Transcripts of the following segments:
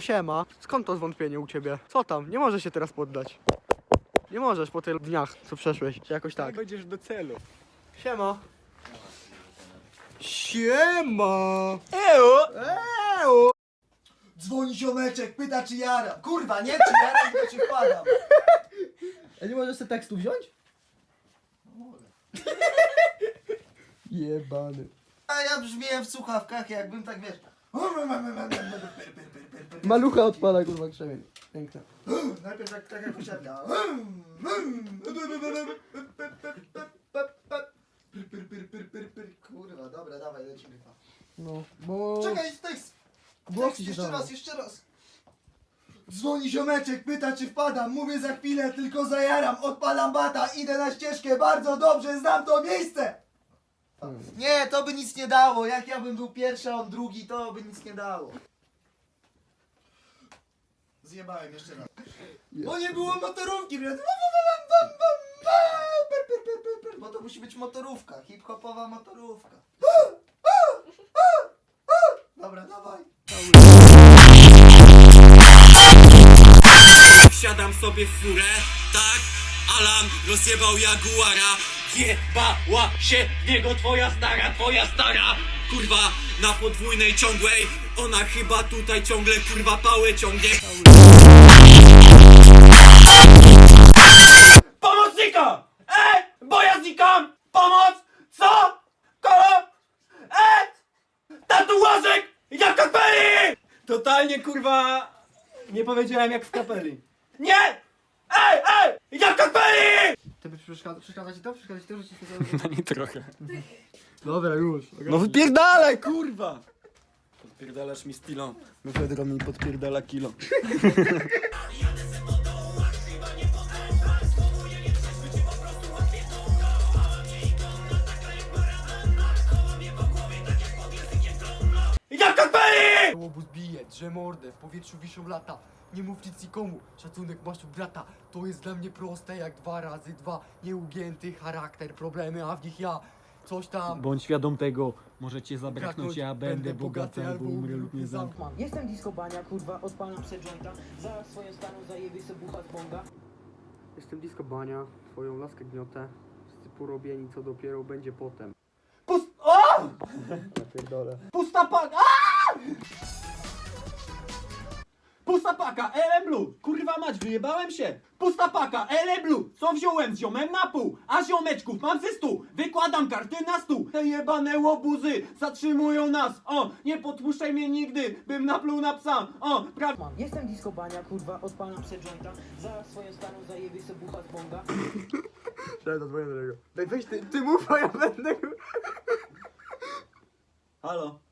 Siema, skąd to zwątpienie u ciebie? Co tam? Nie możesz się teraz poddać. Nie możesz po tych dniach, co przeszłeś, czy jakoś tak. Będziesz do celu. Siema. Siema. Ejo! Eee! Dzwoni ziomeczek, pyta czy jara. Kurwa, nie czy jara, tylko czy wpadam. A nie możesz sobie tekstu wziąć? Jebany. A ja brzmiałem w słuchawkach, jakbym tak wiesz. Malucha odpada, kurwa, krzemień. Piękne. Najpierw tak, tak jak posiadka. Kurwa, dobra, dawaj, lecimy. No, bo... Czekaj, tekst! Tekst, się jeszcze raz, jeszcze raz. Dzwoni ziomeczek, pyta czy wpadam. Mówię za chwilę, tylko zajaram. Odpalam bata, idę na ścieżkę. Bardzo dobrze, znam to miejsce. Nie, to by nic nie dało. Jak ja bym był pierwszy, a on drugi, to by nic nie dało. Zjebałem jeszcze raz. Bo nie było motorówki. Bo to musi być motorówka, hip-hopowa motorówka. Dobra, dawaj. Wsiadam sobie w furę, tak? Alan rozjebał Jaguara Jebała się w niego twoja stara, twoja stara Kurwa, na podwójnej ciągłej Ona chyba tutaj ciągle kurwa pałę ciągnie Pomocnika! Ej! Bo ja znikam! Pomoc! Co? Koło? Ej! Tatuażek! Jak kapeli! Totalnie kurwa nie powiedziałem jak w kapeli. Nie! Ej, ej! Jak kapeli! Ty byś przeszkadza, przeszkadza ci to? Przeszkadza ci to, że ci się No nie trochę. Dobra, już. No wypierdalaj kurwa! Podpierdalasz mi stilo. No Pedro mi podpierdala kilo. drze mordę, w powietrzu wiszą lata. Nie mów nic nikomu, szacunek masz u brata. To jest dla mnie proste jak dwa razy dwa. Nieugięty charakter, problemy, a w nich ja. Coś tam. Bądź świadom tego, może cię zabraknąć, ja będę bogaty albo umrę lub nie zamknę. Mam. Jestem disco bania, kurwa, odpalam se jointa Za swoją stanu zajebie se bucha z bonga Jestem disco bania, twoją laskę gniotę. Wszyscy porobieni, co dopiero będzie potem. Pust... O! Ja pierdolę. Pusta paka! Aaa! Pusta paka, LM Blue! Kurwa mać, wyjebałem się! Pusta paka, LM Blue! Co wziąłem z ziomem na pół? A ziomeczków mam ze stu! Wykładam karty na stół! Te jebane łobuzy zatrzymują nas! O! Nie podpuszczaj mnie nigdy, bym napluł na psa! O! Pra... Mam. Jestem disco bania, kurwa, odpalam se jointa Za swoją stanu zajebie se bucha z bonga Cześć, zadzwonię do niego. Daj weź ty, ty mów, a ja będę... Halo?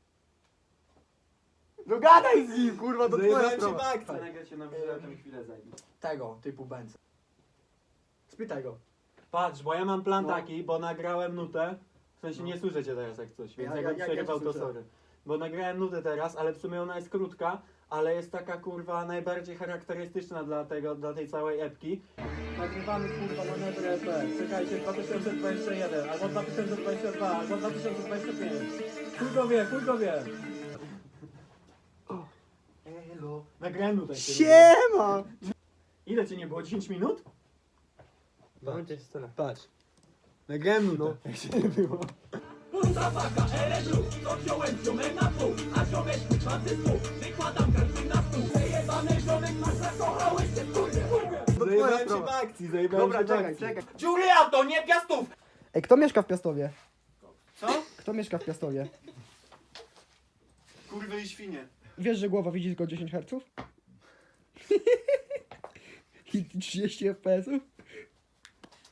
No gadaj z nim, kurwa, to twoja Zajebałem się sprawa. Nagrać się na wideo, to mi chwilę zajmie. Tego, typu Benz. Spytaj go. Patrz, bo ja mam plan No. taki, bo nagrałem nutę. W sensie nie słyszę cię teraz jak coś, więc Ja- jak ja- ja przerywał cię to słyszę? sorry. Bo nagrałem nutę teraz, ale w sumie ona jest krótka, ale jest taka kurwa najbardziej charakterystyczna dla tego, dla tej całej epki. Nagrywamy kurwa manewry EP. Czekajcie, 2021, albo 2022, albo 2025. Chuj go wie, chuj go wie. Nagrałem nutę. Siema! Ile ci nie było? 10 minut? Tyle. Patrz. Nagrałem nutę. No. Jak się nie było. Pusta LM Blue! Co wziąłem z ziomem na pół? A ziomeczków mam ze stu! Wykładam karty na stół! Przejebane ziomek masz, zakochałeś się w kurwie! Zajebałem się w akcji, zajebałem Dobra, się w czekaj, akcji. czekaj. Julia, to nie piastów! Ej, kto mieszka w Piastowie? Co? Kto mieszka w Piastowie? Kurwy i świnie. Wiesz, że głowa widzi tylko 10 Hz? I 30 FPS-ów?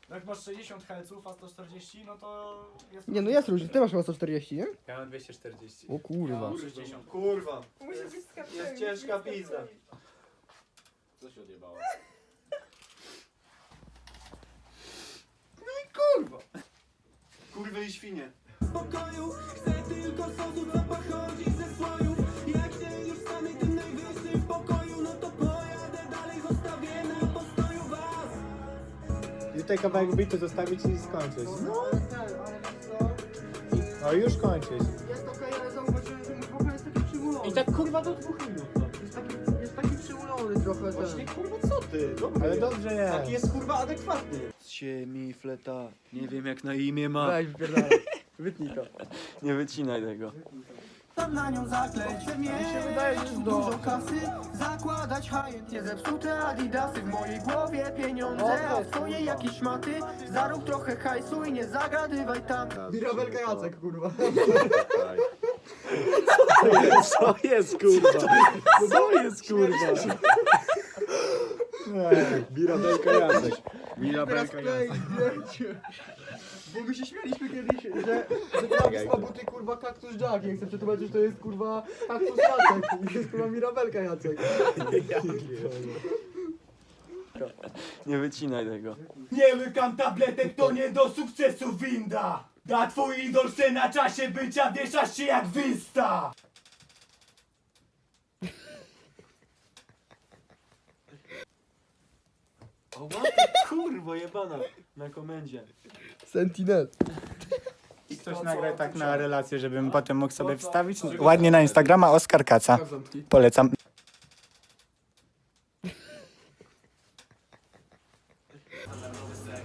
No Jak masz 60 Hz, a 140, no to jest... Nie, no jest różnica. Ty masz chyba 140, nie? Ja mam 240. O kurwa. 60. Kurwa. Jest ciężka pizza. Co się odjebało? Kurwy i świnie. pokoju Chcę tylko sosu, tutaj kawałek bitu zostawić i skończyć. No. O, już kończyć. Jest okej, ale zauważyłem, że mikrofon jest taki przymulony. I tak kurwa do dwóch minut. No. Jest taki, jest Spóźniony trochę Właśnie kurwa co ty? Dobry Ale dobrze jest. Taki jest kurwa adekwatny. Sie mi fleta, nie wiem jak na imię ma. Weź, wypierdalaj. Wytnij to. Nie wycinaj tego. Tam na nią zakleć. Mi się wydaje, że jest Dużo kasy. Zakładać high Nie zepsute adidasy. W mojej głowie pieniądze A w twojej jakieś szmaty. Zarób trochę hajsu I nie zagadywaj tam. Mirabelka Jacek, kurwa. Co jest kurwa? Co jest kurwa? Birabelka Jacek. Teraz klej Jacek. zdjęcie. Bo my się śmialiśmy kiedyś, że, że Travis ma buty kurwa kaktus Jack. Jak chcę przetłumaczyć, to jest kurwa kaktus Jacek. I jest kurwa Mirabelka Jacek. Nie wycinaj tego. Nie łykam tabletek To nie do sukcesu winda Da twój idol se na czasie bycia Wieszasz się jak wysta O kurwa jebana na komendzie. Sentinel. Ktoś nagra tak na relację, żebym potem mógł sobie wstawić. Ładnie na Instagrama Oskar Kaca. Polecam.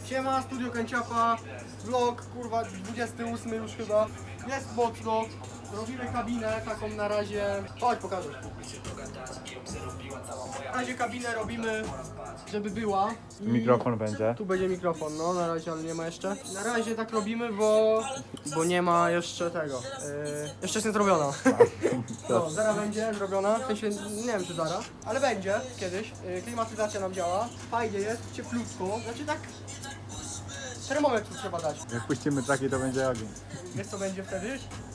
Siema, Studio Kanciapa, vlog, kurwa, 28 już chyba. Jest mocno, robimy kabinę taką na razie. Chodź, pokażę. Na razie kabinę robimy, żeby była. I Mikrofon będzie. Tu będzie mikrofon, no na razie, ale nie ma jeszcze. Na razie tak robimy, bo, bo nie ma jeszcze tego. Yy, jeszcze jest nie zrobiona. No, zara będzie zrobiona, w sensie nie wiem czy zara, ale będzie kiedyś. Yy, klimatyzacja nam działa, fajnie jest, cieplutko, znaczy tak termometr trzeba dać. Jak puścimy traki, to będzie ogień. Wiesz co będzie wtedy?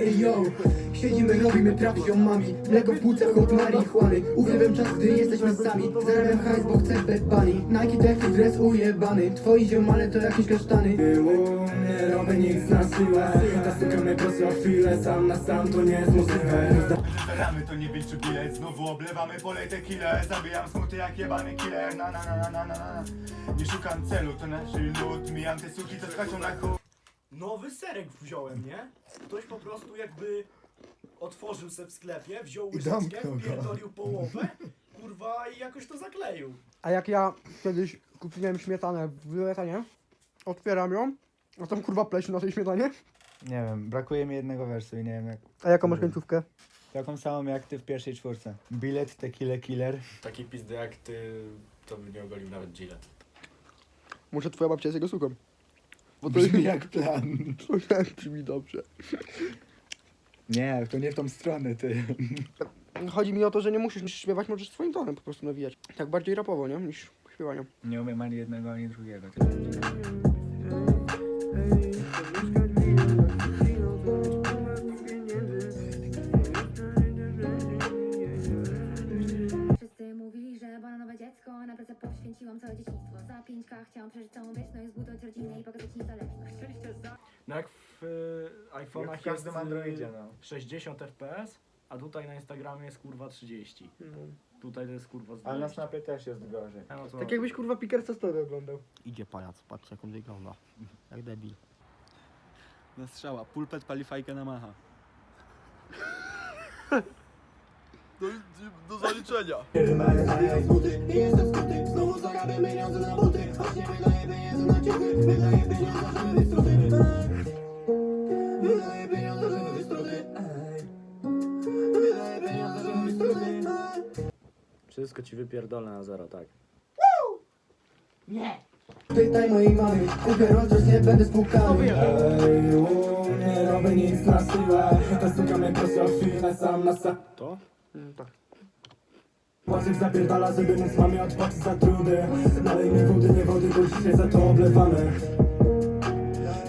Ej yo, siedzimy, robimy trap z ziomami. Mleko w płucach od marihuany Uwielbiam czas, gdy jesteśmy sami. Zarabiam hajs, bo chcę bad bunny Nike Techy, dres ujebany. Twoi ziomale to jakieś kasztany. Było, nie robię nic na siłę. Ta suka mnie prosiła chwilę Sam na sam to nie jest możliwe. Zbieramy to nie wilczy bilet, znowu oblewamy pole tequilę Zabijam smuty jak jebany killer, na na na na na na na. Nie szukam celu, to nasz lud. Mijam te suki, co skaczą na ku... Nowy serek wziąłem, nie? Ktoś po prostu jakby otworzył se w sklepie, wziął łyżeczkę, wpierdolił połowę, kurwa i jakoś to zakleił. A jak ja kiedyś kupiłem śmietanę w wylecenie, otwieram ją, a tam kurwa pleśń na tej śmietanie. Nie wiem, brakuje mi jednego wersu i nie wiem jak. A jaką masz końcówkę? Taką samą jak ty w pierwszej czwórce. Bilet, tequila, killer. Taki pizdy jak ty, to by nie ogolił nawet Gillette. Może twoja babcia jest jego suką. Bo to Brzmi jak plan. To brzmi dobrze. Nie, to nie w tą stronę, ty. Chodzi mi o to, że nie musisz śpiewać, możesz swoim tonem po prostu nawijać. Tak bardziej rapowo, nie? Niż śpiewanie. Nie umiem ani jednego, ani drugiego. Wszyscy mówili, że bananowe dziecko Na pracę poświęciłam całe dzieciństwo Za 5k chciałam przeżyć całą wieczność Zbudować rodzinę i No jak w y, iPhone'ach Jak w każdym jest y, Androidzie, no. 60 fps, a tutaj na Instagramie jest kurwa 30. Tutaj to jest kurwa z Ale na 20. snapie też jest gorzej. No to- Tak jakbyś kurwa Pickersa Story oglądał. Idzie pajac, patrz jak on wygląda. Jak debil. Na strzała, pulpet pali fajkę na macha. Do zaliczenia. Znowu zarabiam pieniądze na buty. Choć nie wydaję pieniędzy na ciuchy Wydaję pieniądze, żeby wystruty Wydaję pieniądze, żeby wystruty Wydaję pieniądze, żeby wystruty Wszystko ci wypierdolę na zero, tak. Pytaj mojej mamy, kupię Rolls nie będę spłukany. Ej, u, nie robię nic na siłę. Ta suka mnie prosi o chwilę, sam na sam. To? tak. Płaczek zapierdala, żeby móc mamie odpłacić za trudy Nalej mi wody, nie wody, bo dzisiaj za to oblewamy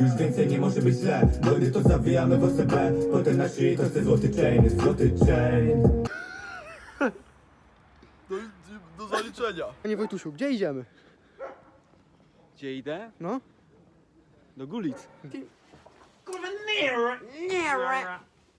Już więcej nie może być źle, bo gdy to zawijamy w OCB Potem na szyi to chce złoty chain, złoty chain Do zaliczenia. Panie Wojtusiu, gdzie idziemy? Gdzie idę? No? Do Gulic. Kurwa, nie, nie,